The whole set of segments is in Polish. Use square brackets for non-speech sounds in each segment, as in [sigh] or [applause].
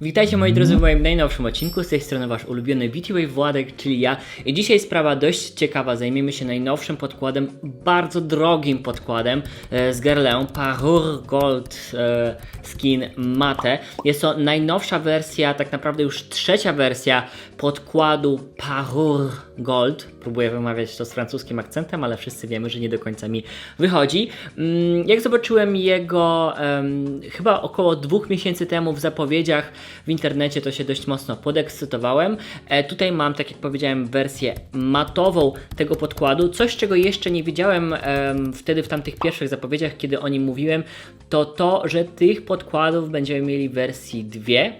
Witajcie moi drodzy w moim najnowszym odcinku, z tej strony wasz ulubiony BTW Władek, czyli ja. I dzisiaj sprawa dość ciekawa, zajmiemy się najnowszym podkładem, bardzo drogim podkładem e, z Guerlain Parure Gold e, Skin Mate. Jest to najnowsza wersja, tak naprawdę już trzecia wersja podkładu Parure Gold. Próbuję wymawiać to z francuskim akcentem, ale wszyscy wiemy, że nie do końca mi wychodzi. Mm, Jak zobaczyłem jego em, chyba około dwóch miesięcy temu w zapowiedziach w internecie, to się dość mocno podekscytowałem. E, tutaj mam, tak jak powiedziałem, wersję matową tego podkładu. Coś, czego jeszcze nie wiedziałem em, wtedy w tamtych pierwszych zapowiedziach, kiedy o nim mówiłem, to to, że tych podkładów będziemy mieli w wersji dwie.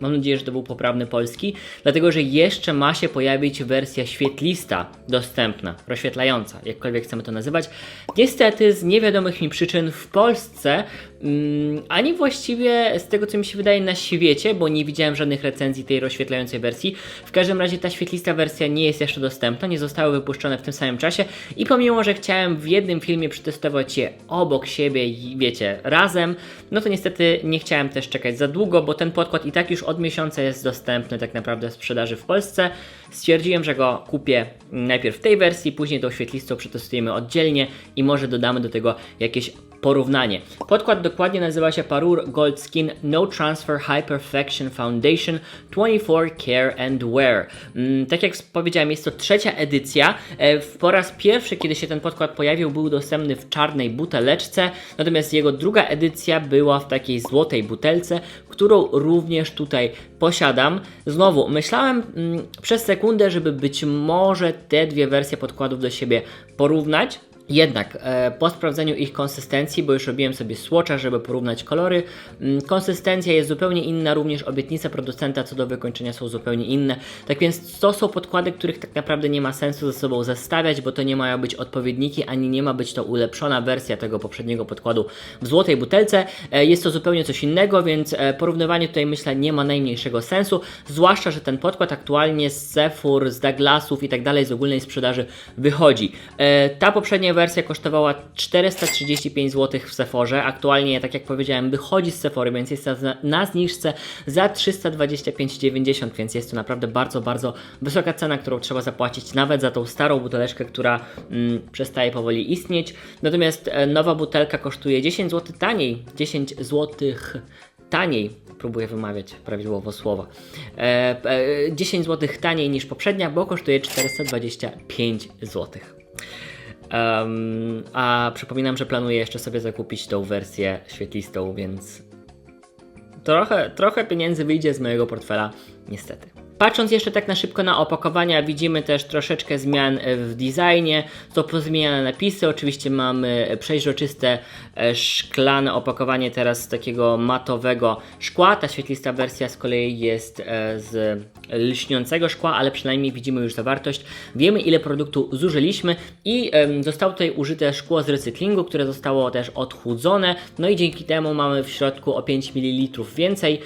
Mam nadzieję, że to był poprawny polski, dlatego że jeszcze ma się pojawić wersja świetlista dostępna, rozświetlająca, jakkolwiek chcemy to nazywać. Niestety, z niewiadomych mi przyczyn w Polsce, ani właściwie z tego co mi się wydaje na świecie, bo nie widziałem żadnych recenzji tej rozświetlającej wersji. W każdym razie ta świetlista wersja nie jest jeszcze dostępna, nie zostały wypuszczone w tym samym czasie i pomimo, że chciałem w jednym filmie przetestować je obok siebie i wiecie, razem, no to niestety nie chciałem też czekać za długo, bo ten podkład i tak już od miesiąca jest dostępny tak naprawdę w sprzedaży w Polsce. Stwierdziłem, że go kupię najpierw w tej wersji, później tą świetlistą przetestujemy oddzielnie i może dodamy do tego jakieś porównanie. Podkład dokładnie nazywa się Parure Gold Skin No Transfer High Perfection Foundation 24 Care and Wear. Mm, tak jak powiedziałem, jest to trzecia edycja. E, Po raz pierwszy, kiedy się ten podkład pojawił, był dostępny w czarnej buteleczce, natomiast jego druga edycja była w takiej złotej butelce, którą również tutaj posiadam. Znowu, myślałem mm, przez sekundę, żeby być może te dwie wersje podkładów do siebie porównać. Jednak e, po sprawdzeniu ich konsystencji, bo już robiłem sobie swatcha, żeby porównać kolory, mm, konsystencja jest zupełnie inna, również obietnice producenta co do wykończenia są zupełnie inne. Tak więc to są podkłady, których tak naprawdę nie ma sensu ze sobą zestawiać, bo to nie mają być odpowiedniki, ani nie ma być to ulepszona wersja tego poprzedniego podkładu w złotej butelce. E, jest to zupełnie coś innego, więc e, porównywanie tutaj myślę nie ma najmniejszego sensu, zwłaszcza, że ten podkład aktualnie z Sephur, z Douglasów i tak dalej z ogólnej sprzedaży wychodzi. Ta poprzednia wersja kosztowała 435 zł w Sephorze. Aktualnie, tak jak powiedziałem, wychodzi z Sephory, więc jest na, na zniżce za 325,90, więc jest to naprawdę bardzo, bardzo wysoka cena, którą trzeba zapłacić nawet za tą starą buteleczkę, która mm, przestaje powoli istnieć. Natomiast e, nowa butelka kosztuje 10 zł taniej, 10 zł taniej, próbuję wymawiać prawidłowo słowa, e, e, 10 zł taniej niż poprzednia, bo kosztuje 425 zł. Em, a przypominam, że planuję jeszcze sobie zakupić tą wersję świetlistą, więc trochę, trochę pieniędzy wyjdzie z mojego portfela, niestety. Patrząc jeszcze tak na szybko na opakowania, widzimy też troszeczkę zmian e, w designie. Są pozmieniane napisy. Oczywiście mamy przeźroczyste e, szklane opakowanie teraz z takiego matowego szkła. Ta świetlista wersja z kolei jest e, z lśniącego szkła, ale przynajmniej widzimy już zawartość. Wiemy ile produktu zużyliśmy i zostało tutaj użyte szkło z recyklingu, które zostało też odchudzone. No i dzięki temu mamy w środku o 5 ml więcej,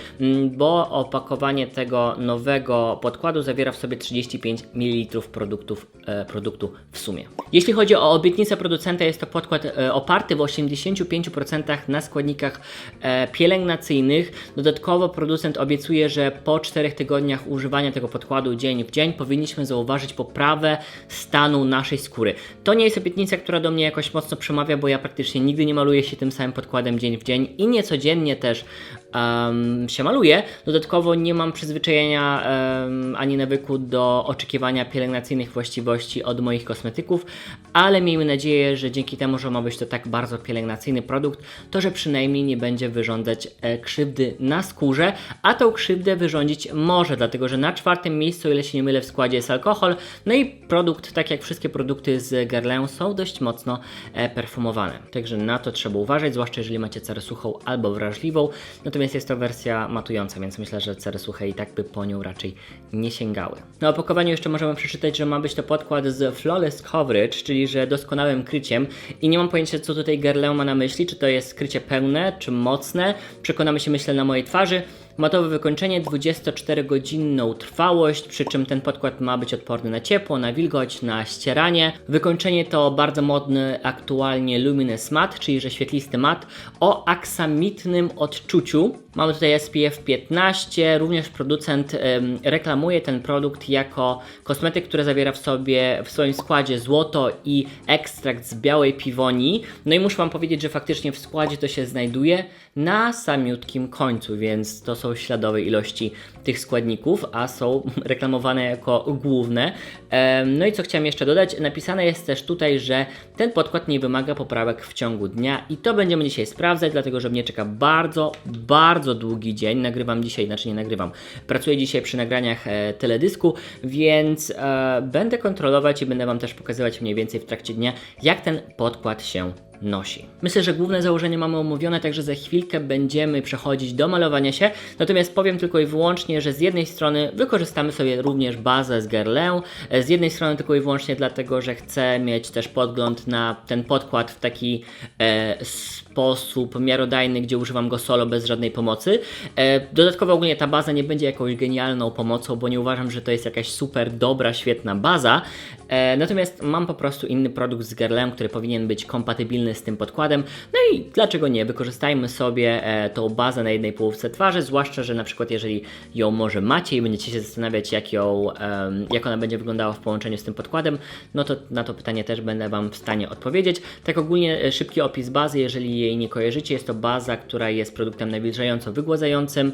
bo opakowanie tego nowego podkładu zawiera w sobie 35 ml produktów, e, produktu w sumie. Jeśli chodzi o obietnicę producenta, jest to podkład e, oparty w 85% na składnikach e, pielęgnacyjnych. Dodatkowo producent obiecuje, że po 4 tygodniach używania tego podkładu dzień w dzień powinniśmy zauważyć poprawę stanu naszej skóry. To nie jest obietnica, która do mnie jakoś mocno przemawia, bo ja praktycznie nigdy nie maluję się tym samym podkładem dzień w dzień i niecodziennie też em, się maluję. Dodatkowo nie mam przyzwyczajenia em, ani nawyku do oczekiwania pielęgnacyjnych właściwości od moich kosmetyków, ale miejmy nadzieję, że dzięki temu, że ma być to tak bardzo pielęgnacyjny produkt, to że przynajmniej nie będzie wyrządzać e, krzywdy na skórze, a tą krzywdę wyrządzić może, dlatego że na czwartym miejscu, ile się nie mylę, w składzie jest alkohol, no i produkt, tak jak wszystkie produkty z Guerlain, są dość mocno e, perfumowane. Także na to trzeba uważać, zwłaszcza jeżeli macie cerę suchą albo wrażliwą. Natomiast jest to wersja matująca, więc myślę, że cery suche i tak by po nią raczej nie sięgały. Na opakowaniu jeszcze możemy przeczytać, że ma być to podkład z Flawless Coverage, czyli że doskonałym kryciem i nie mam pojęcia, co tutaj Guerlain ma na myśli, czy to jest krycie pełne, czy mocne. Przekonamy się, myślę, na mojej twarzy. Matowe wykończenie, 24-godzinną trwałość, przy czym ten podkład ma być odporny na ciepło, na wilgoć, na ścieranie. Wykończenie to bardzo modny aktualnie Luminous Matte, czyli że świetlisty mat o aksamitnym odczuciu. Mamy tutaj SPF 15, również producent em, reklamuje ten produkt jako kosmetyk, który zawiera w sobie w swoim składzie złoto i ekstrakt z białej piwoni. No i muszę Wam powiedzieć, że faktycznie w składzie to się znajduje na samiutkim końcu, więc to są śladowe ilości tych składników, a są [laughs] reklamowane jako główne. No i co chciałem jeszcze dodać, napisane jest też tutaj, że ten podkład nie wymaga poprawek w ciągu dnia i to będziemy dzisiaj sprawdzać, dlatego że mnie czeka bardzo, bardzo długi dzień. Nagrywam dzisiaj, znaczy nie nagrywam, pracuję dzisiaj przy nagraniach e, teledysku, więc e, będę kontrolować i będę Wam też pokazywać mniej więcej w trakcie dnia, jak ten podkład się nosi. Myślę, że główne założenie mamy omówione, także za chwilkę będziemy przechodzić do malowania się. Natomiast powiem tylko i wyłącznie, że z jednej strony wykorzystamy sobie również bazę z Guerlain, e, z jednej strony tylko i wyłącznie dlatego, że chcę mieć też podgląd na ten podkład w taki e, sposób miarodajny, gdzie używam go solo bez żadnej pomocy. E, dodatkowo ogólnie ta baza nie będzie jakąś genialną pomocą, bo nie uważam, że to jest jakaś super dobra, świetna baza. E, natomiast mam po prostu inny produkt z Guerlain, który powinien być kompatybilny z tym podkładem. No i dlaczego nie? Wykorzystajmy sobie e, tą bazę na jednej połówce twarzy, zwłaszcza, że na przykład jeżeli ją może macie i będziecie się zastanawiać, jak, ją, jak ona będzie wyglądała w połączeniu z tym podkładem, no to na to pytanie też będę Wam w stanie odpowiedzieć. Tak ogólnie e, szybki opis bazy, jeżeli jej nie kojarzycie, jest to baza, która jest produktem nawilżająco wygładzającym,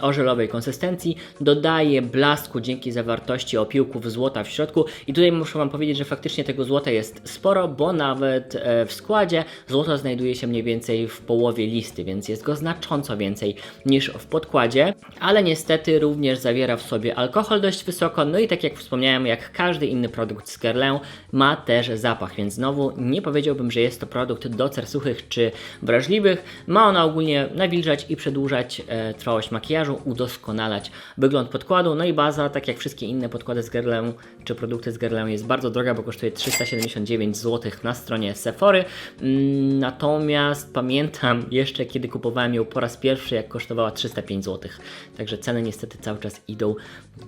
o żelowej konsystencji, dodaje blasku dzięki zawartości opiłków złota w środku i tutaj muszę Wam powiedzieć, że faktycznie tego złota jest sporo, bo nawet e, w składzie złoto znajduje się mniej więcej w połowie listy, więc jest go znacząco więcej niż w podkładzie, ale niestety również zawiera w sobie alkohol dość wysoko, no i tak jak wspomniałem, jak każdy inny produkt z Guerlain ma też zapach, więc znowu nie powiedziałbym, że jest to produkt do cer suchych czy wrażliwych. Ma ona ogólnie nawilżać i przedłużać e, trwałość makijażu, udoskonalać wygląd podkładu, no i baza, tak jak wszystkie inne podkłady z Guerlain czy produkty z Guerlain jest bardzo droga, bo kosztuje 379 zł na stronie Sephory. Mm, Natomiast pamiętam jeszcze, kiedy kupowałem ją po raz pierwszy, jak kosztowała 305 zł. Także ceny niestety cały czas idą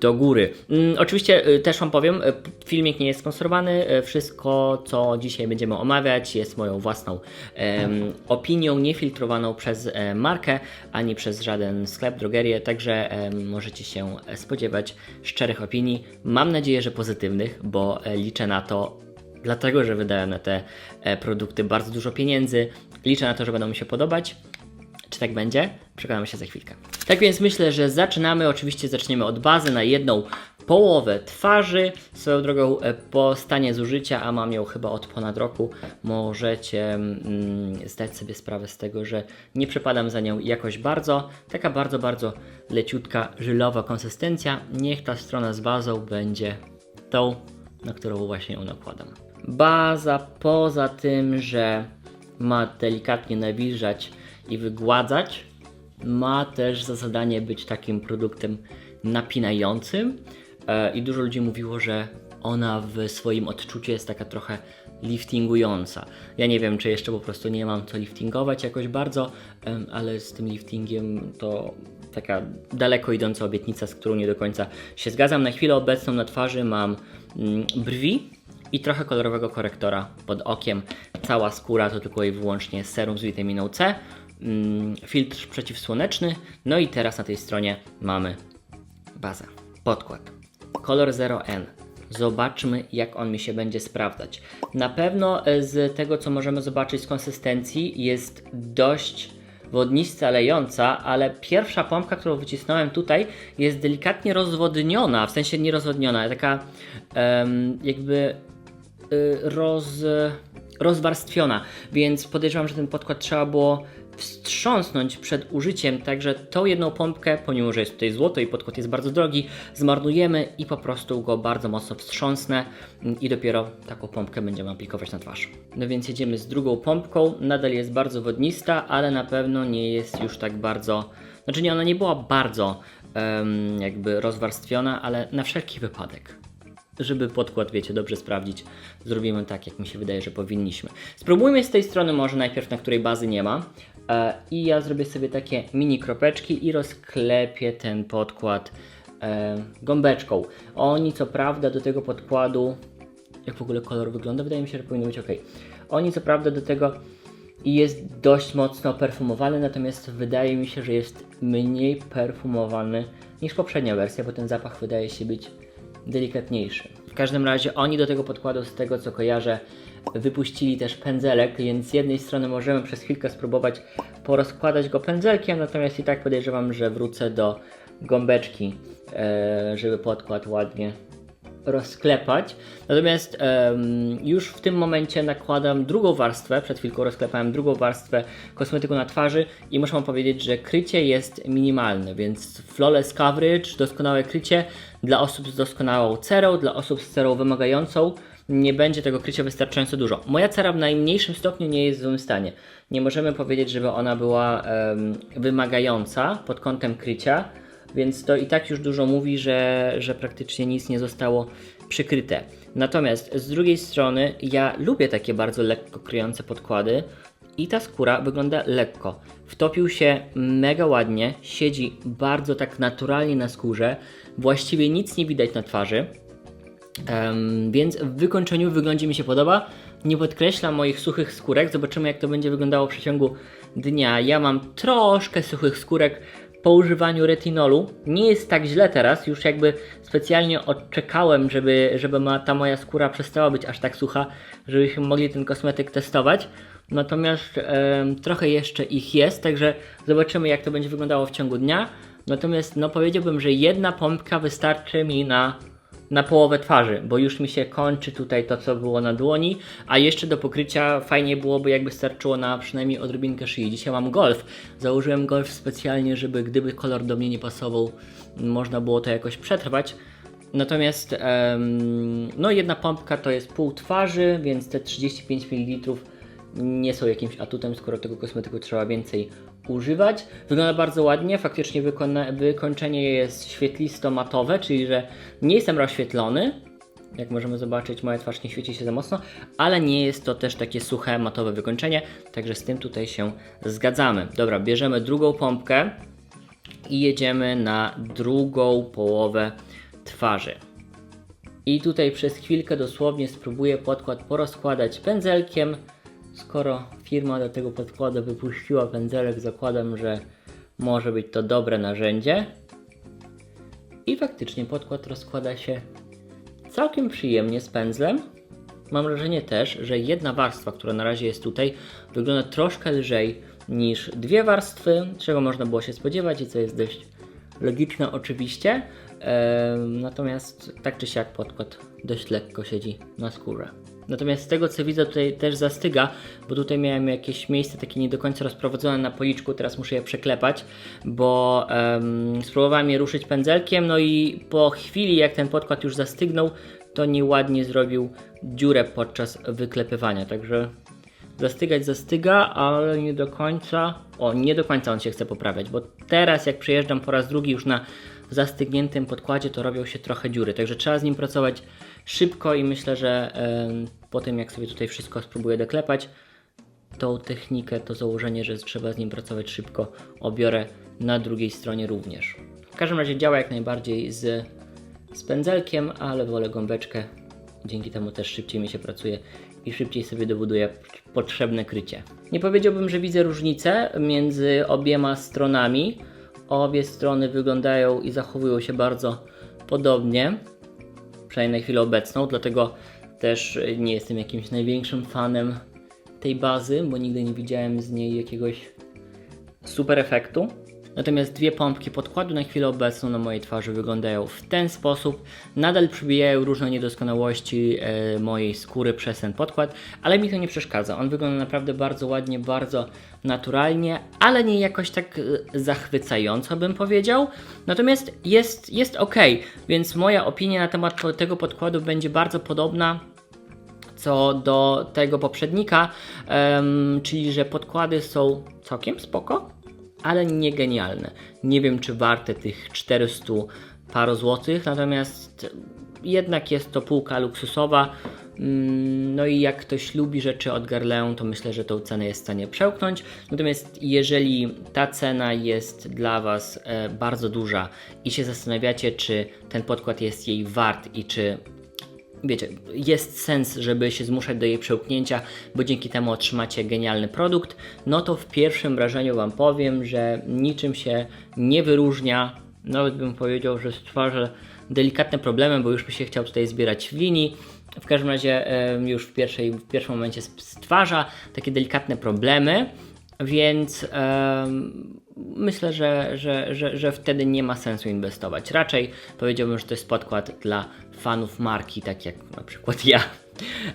do góry. Mm, Oczywiście y, też Wam powiem, y, filmik nie jest sponsorowany. y, Wszystko, co dzisiaj będziemy omawiać, jest moją własną em, opinią, niefiltrowaną przez e, markę, ani przez żaden sklep, drogerię. Także em, możecie się spodziewać szczerych opinii. Mam nadzieję, że pozytywnych, bo e, liczę na to, dlatego że wydałem na te e, produkty bardzo dużo pieniędzy. Liczę na to, że będą mi się podobać. Czy tak będzie? Przekonamy się za chwilkę. Tak więc myślę, że zaczynamy. Oczywiście zaczniemy od bazy na jedną połowę twarzy. Swoją drogą e, po stanie zużycia, a mam ją chyba od ponad roku, możecie mm, zdać sobie sprawę z tego, że nie przepadam za nią jakoś bardzo. Taka bardzo, bardzo leciutka, żylowa konsystencja. Niech ta strona z bazą będzie tą, na którą właśnie ją nakładam. Baza poza tym, że ma delikatnie nawilżać i wygładzać, ma też za zadanie być takim produktem napinającym e, i dużo ludzi mówiło, że ona w swoim odczuciu jest taka trochę liftingująca. Ja nie wiem, czy jeszcze po prostu nie mam co liftingować jakoś bardzo, ale z tym liftingiem to taka daleko idąca obietnica, z którą nie do końca się zgadzam. Na chwilę obecną na twarzy mam brwi i trochę kolorowego korektora pod okiem. Cała skóra to tylko i wyłącznie serum z witaminą C, mm, filtr przeciwsłoneczny, no i teraz na tej stronie mamy bazę, podkład, kolor 0N. Zobaczmy, jak on mi się będzie sprawdzać. Na pewno e, z tego, co możemy zobaczyć z konsystencji, jest dość wodnista, lejąca, ale pierwsza pompka, którą wycisnąłem tutaj, jest delikatnie rozwodniona, w sensie nie rozwodniona, taka em, jakby y, roz, rozwarstwiona, więc podejrzewam, że ten podkład trzeba było wstrząsnąć przed użyciem, także tą jedną pompkę, pomimo że jest tutaj złoto i podkład jest bardzo drogi, zmarnujemy i po prostu go bardzo mocno wstrząsnę i dopiero taką pompkę będziemy aplikować na twarz. No więc jedziemy z drugą pompką, nadal jest bardzo wodnista, ale na pewno nie jest już tak bardzo, znaczy nie, ona nie była bardzo em, jakby rozwarstwiona, ale na wszelki wypadek żeby podkład, wiecie, dobrze sprawdzić, zrobimy tak, jak mi się wydaje, że powinniśmy. Spróbujmy z tej strony może najpierw, na której bazy nie ma. I ja zrobię sobie takie mini kropeczki i rozklepię ten podkład e, gąbeczką. Oni co prawda do tego podkładu, jak w ogóle kolor wygląda, wydaje mi się, że powinno być ok. Oni co prawda do tego jest dość mocno perfumowany, natomiast wydaje mi się, że jest mniej perfumowany niż poprzednia wersja, bo ten zapach wydaje się być delikatniejszy. W każdym razie oni do tego podkładu, z tego co kojarzę, wypuścili też pędzelek, więc z jednej strony możemy przez chwilkę spróbować porozkładać go pędzelkiem, natomiast i tak podejrzewam, że wrócę do gąbeczki, e, żeby podkład ładnie rozklepać. Natomiast już w tym momencie nakładam drugą warstwę, przed chwilką rozklepałem drugą warstwę kosmetyku na twarzy i muszę wam powiedzieć, że krycie jest minimalne, więc flawless coverage, doskonałe krycie dla osób z doskonałą cerą, dla osób z cerą wymagającą nie będzie tego krycia wystarczająco dużo. Moja cera w najmniejszym stopniu nie jest w złym stanie. Nie możemy powiedzieć, żeby ona była em, wymagająca pod kątem krycia, więc to i tak już dużo mówi, że, że praktycznie nic nie zostało przykryte. Natomiast z drugiej strony ja lubię takie bardzo lekko kryjące podkłady i ta skóra wygląda lekko. Wtopił się mega ładnie, siedzi bardzo tak naturalnie na skórze, właściwie nic nie widać na twarzy. Em, więc w wykończeniu wyglądzie mi się podoba. Nie podkreślam moich suchych skórek. Zobaczymy, jak to będzie wyglądało w przeciągu dnia. Ja mam troszkę suchych skórek po używaniu retinolu. Nie jest tak źle teraz. Już jakby specjalnie odczekałem, żeby, żeby ma, ta moja skóra przestała być aż tak sucha, żebyśmy mogli ten kosmetyk testować. Natomiast em, trochę jeszcze ich jest, także zobaczymy, jak to będzie wyglądało w ciągu dnia. Natomiast no powiedziałbym, że jedna pompka wystarczy mi na na połowę twarzy, bo już mi się kończy tutaj to, co było na dłoni, a jeszcze do pokrycia fajnie byłoby, jakby starczyło na przynajmniej odrobinkę szyi. Dzisiaj mam golf. Założyłem golf specjalnie, żeby gdyby kolor do mnie nie pasował, można było to jakoś przetrwać. Natomiast em, no jedna pompka to jest pół twarzy, więc te 35 ml nie są jakimś atutem, skoro tego kosmetyku trzeba więcej używać. Wygląda bardzo ładnie, faktycznie wykończenie jest świetlisto-matowe, czyli że nie jestem rozświetlony. Jak możemy zobaczyć, moja twarz nie świeci się za mocno, ale nie jest to też takie suche, matowe wykończenie, także z tym tutaj się zgadzamy. Dobra, bierzemy drugą pompkę i jedziemy na drugą połowę twarzy. I tutaj przez chwilkę dosłownie spróbuję podkład porozkładać pędzelkiem. Skoro firma do tego podkładu wypuściła pędzelek, zakładam, że może być to dobre narzędzie. I faktycznie podkład rozkłada się całkiem przyjemnie z pędzlem. Mam wrażenie też, że jedna warstwa, która na razie jest tutaj, wygląda troszkę lżej niż dwie warstwy, czego można było się spodziewać i co jest dość logiczne oczywiście. Natomiast tak czy siak podkład dość lekko siedzi na skórze. Natomiast z tego co widzę tutaj też zastyga, bo tutaj miałem jakieś miejsce takie nie do końca rozprowadzone na policzku, teraz muszę je przeklepać, bo em, spróbowałem je ruszyć pędzelkiem, no i po chwili jak ten podkład już zastygnął, to nieładnie zrobił dziurę podczas wyklepywania, także zastygać zastyga, ale nie do końca, o nie do końca on się chce poprawiać, bo teraz jak przejeżdżam po raz drugi już na zastygniętym podkładzie, to robią się trochę dziury, także trzeba z nim pracować szybko i myślę, że po tym jak sobie tutaj wszystko spróbuję doklepać, tą technikę, to założenie, że trzeba z nim pracować szybko, obiorę na drugiej stronie również. W każdym razie działa jak najbardziej z, z pędzelkiem, ale wolę gąbeczkę. Dzięki temu też szybciej mi się pracuje i szybciej sobie dobuduję potrzebne krycie. Nie powiedziałbym, że widzę różnicę między obiema stronami. Obie strony wyglądają i zachowują się bardzo podobnie przynajmniej na chwilę obecną, dlatego też nie jestem jakimś największym fanem tej bazy, bo nigdy nie widziałem z niej jakiegoś super efektu. Natomiast dwie pompki podkładu na chwilę obecną na mojej twarzy wyglądają w ten sposób. Nadal przybijają różne niedoskonałości e, mojej skóry przez ten podkład, ale mi to nie przeszkadza. On wygląda naprawdę bardzo ładnie, bardzo naturalnie, ale nie jakoś tak e, zachwycająco bym powiedział. Natomiast jest, jest ok, więc moja opinia na temat tego podkładu będzie bardzo podobna co do tego poprzednika, em, czyli że podkłady są całkiem spoko, ale nie genialne. Nie wiem, czy warte tych 400 paru złotych, natomiast jednak jest to półka luksusowa. Mm, No i jak ktoś lubi rzeczy od Guerlain, to myślę, że tą cenę jest w stanie przełknąć. Natomiast jeżeli ta cena jest dla Was e, bardzo duża i się zastanawiacie, czy ten podkład jest jej wart i czy wiecie, jest sens, żeby się zmuszać do jej przełknięcia, bo dzięki temu otrzymacie genialny produkt, no to w pierwszym wrażeniu Wam powiem, że niczym się nie wyróżnia, nawet bym powiedział, że stwarza delikatne problemy, bo już by się chciał tutaj zbierać w linii. W każdym razie już w, pierwszej, w pierwszym momencie stwarza takie delikatne problemy, więc em, myślę, że, że, że, że wtedy nie ma sensu inwestować. Raczej powiedziałbym, że to jest podkład dla fanów marki, tak jak na przykład ja.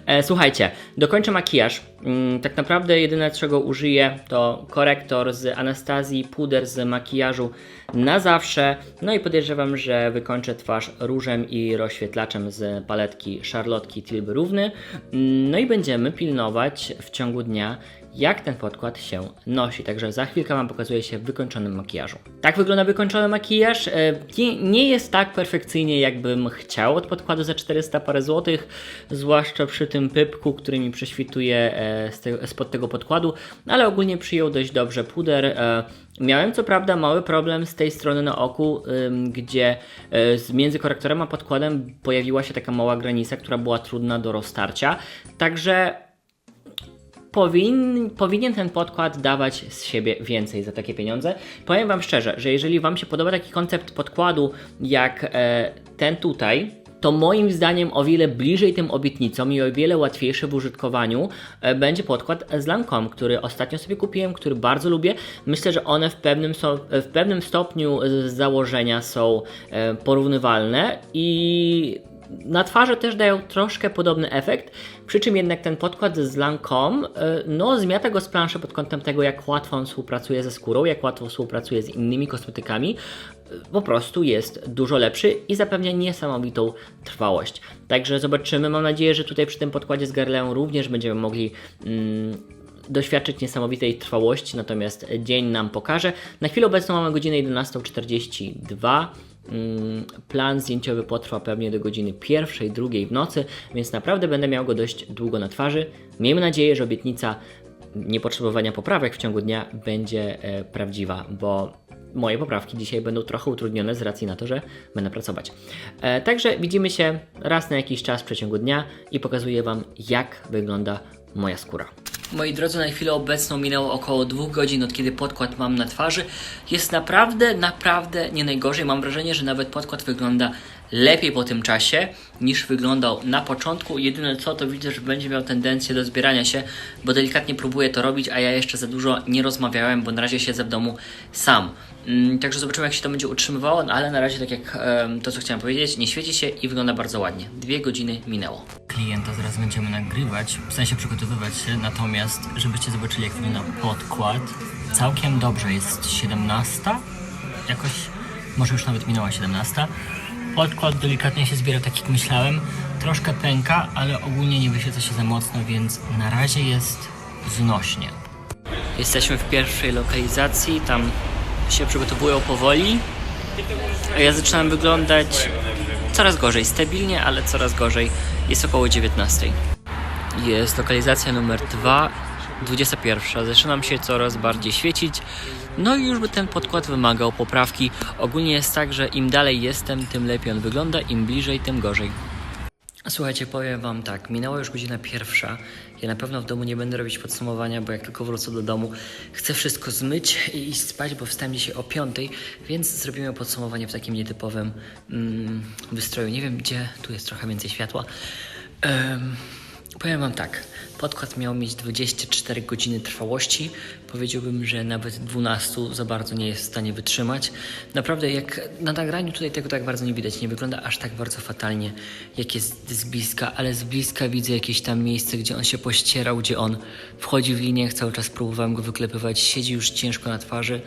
E, słuchajcie, dokończę makijaż. Mm, tak naprawdę jedyne czego użyję to korektor z Anastazji, puder z makijażu na zawsze. No i podejrzewam, że wykończę twarz różem i rozświetlaczem z paletki Charlotki Tilby Równy. Mm, No i będziemy pilnować w ciągu dnia jak ten podkład się nosi. Także za chwilkę Wam pokazuję się w wykończonym makijażu. Tak wygląda wykończony makijaż. E, Nie, nie jest tak perfekcyjnie, jakbym chciał od podkładu za 400 parę złotych, zwłaszcza przy tym pypku, który mi prześwituje e, te, spod tego podkładu, ale ogólnie przyjął dość dobrze puder. E, Miałem co prawda mały problem z tej strony na oku, gdzie e, między korektorem a podkładem pojawiła się taka mała granica, która była trudna do roztarcia. Także powin, powinien ten podkład dawać z siebie więcej za takie pieniądze. Powiem Wam szczerze, że jeżeli Wam się podoba taki koncept podkładu jak e, ten tutaj, to moim zdaniem o wiele bliżej tym obietnicom i o wiele łatwiejszy w użytkowaniu e, będzie podkład z Lancome, który ostatnio sobie kupiłem, który bardzo lubię. Myślę, że one w pewnym, so, w pewnym stopniu z założenia są e, porównywalne i na twarzy też dają troszkę podobny efekt, przy czym jednak ten podkład z Lancome e, no, zmiata go z planszy pod kątem tego, jak łatwo on współpracuje ze skórą, jak łatwo współpracuje z innymi kosmetykami. E, Po prostu jest dużo lepszy i zapewnia niesamowitą trwałość. Także zobaczymy. Mam nadzieję, że tutaj przy tym podkładzie z Garleą również będziemy mogli. Mm, doświadczyć niesamowitej trwałości, natomiast dzień nam pokaże. Na chwilę obecną mamy godzinę 11.42. Mm, Plan zdjęciowy potrwa pewnie do godziny pierwszej, drugiej w nocy, więc naprawdę będę miał go dość długo na twarzy. Miejmy nadzieję, że obietnica niepotrzebowania poprawek w ciągu dnia będzie e, prawdziwa, bo moje poprawki dzisiaj będą trochę utrudnione z racji na to, że będę pracować. E, także widzimy się raz na jakiś czas w przeciągu dnia i pokazuję Wam, jak wygląda moja skóra. Moi drodzy, na chwilę obecną minęło około dwóch godzin od kiedy podkład mam na twarzy. Jest naprawdę, naprawdę nie najgorzej. Mam wrażenie, że nawet podkład wygląda lepiej po tym czasie niż wyglądał na początku. Jedyne co to widzę, że będzie miał tendencję do zbierania się, bo delikatnie próbuję to robić, a ja jeszcze za dużo nie rozmawiałem, bo na razie siedzę w domu sam. Mm, Także zobaczymy, jak się to będzie utrzymywało, no ale na razie, tak jak to, co chciałem powiedzieć, nie świeci się i wygląda bardzo ładnie. Dwie godziny minęło. Klienta zaraz będziemy nagrywać, w sensie przygotowywać się, natomiast żebyście zobaczyli, jak wygląda podkład, całkiem dobrze, jest 17, jakoś, może już nawet minęła 17. Podkład delikatnie się zbiera, tak jak myślałem, troszkę pęka, ale ogólnie nie wyświeca się za mocno, więc na razie jest znośnie. Jesteśmy w pierwszej lokalizacji, tam się przygotowują powoli. Ja zaczynam wyglądać coraz gorzej, stabilnie, ale coraz gorzej. Jest około 19. Jest lokalizacja numer 2, 21. Zaczynam się coraz bardziej świecić. No i już by ten podkład wymagał poprawki. Ogólnie jest tak, że im dalej jestem, tym lepiej on wygląda, im bliżej, tym gorzej. Słuchajcie, powiem Wam tak, minęła już godzina pierwsza. Ja na pewno w domu nie będę robić podsumowania, bo jak tylko wrócę do domu, chcę wszystko zmyć i iść spać, bo wstałem dzisiaj o piątej, więc zrobimy podsumowanie w takim nietypowym mm, wystroju. Nie wiem gdzie, tu jest trochę więcej światła. Em, powiem Wam tak, podkład miał mieć 24 godziny trwałości. Powiedziałbym, że nawet 12 za bardzo nie jest w stanie wytrzymać. Naprawdę, jak na nagraniu tutaj tego tak bardzo nie widać, nie wygląda aż tak bardzo fatalnie, jak jest z bliska, ale z bliska widzę jakieś tam miejsce, gdzie on się pościerał, gdzie on wchodzi w linię, cały czas próbowałem go wyklepywać, siedzi już ciężko na twarzy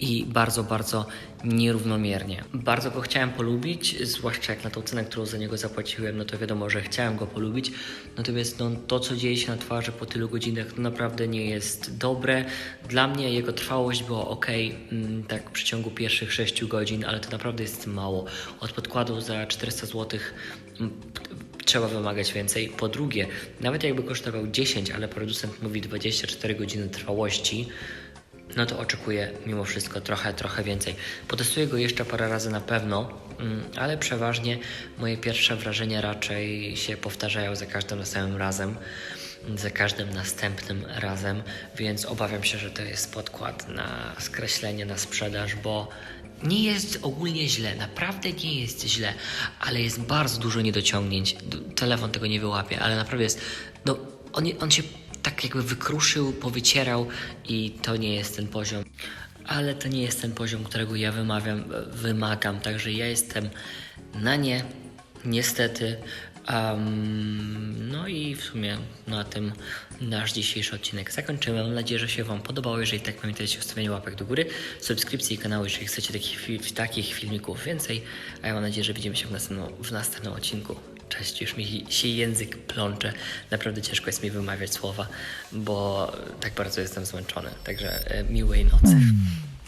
i bardzo, bardzo nierównomiernie. Bardzo go chciałem polubić, zwłaszcza jak na tą cenę, którą za niego zapłaciłem, no to wiadomo, że chciałem go polubić. Natomiast no, to, co dzieje się na twarzy po tylu godzinach, no naprawdę nie jest dobre. Dla mnie jego trwałość była ok, mm, tak w przeciągu pierwszych 6 godzin, ale to naprawdę jest mało. Od podkładu za 400 zł trzeba wymagać więcej. Po drugie, nawet jakby kosztował 10, ale producent mówi 24 godziny trwałości, no to oczekuję mimo wszystko trochę, trochę więcej. Potestuję go jeszcze parę razy na pewno, mm, ale przeważnie moje pierwsze wrażenia raczej się powtarzają za każdym samym razem, za każdym następnym razem, więc obawiam się, że to jest podkład na skreślenie, na sprzedaż, bo nie jest ogólnie źle, naprawdę nie jest źle, ale jest bardzo dużo niedociągnięć. Telefon tego nie wyłapie, ale naprawdę jest. No, on, on się tak jakby wykruszył, powycierał i to nie jest ten poziom. Ale to nie jest ten poziom, którego ja wymawiam, wymagam, także ja jestem na nie, niestety. Em, no i w sumie na tym nasz dzisiejszy odcinek zakończymy. Mam nadzieję, że się Wam podobało. Jeżeli tak, pamiętajcie o stawianiu łapek do góry, subskrypcji kanału, jeżeli chcecie takich, takich filmików więcej. A ja mam nadzieję, że widzimy się w następnym, w następnym odcinku. Cześć, już mi się język plącze. Naprawdę ciężko jest mi wymawiać słowa, bo tak bardzo jestem zmęczony. Także e, miłej nocy.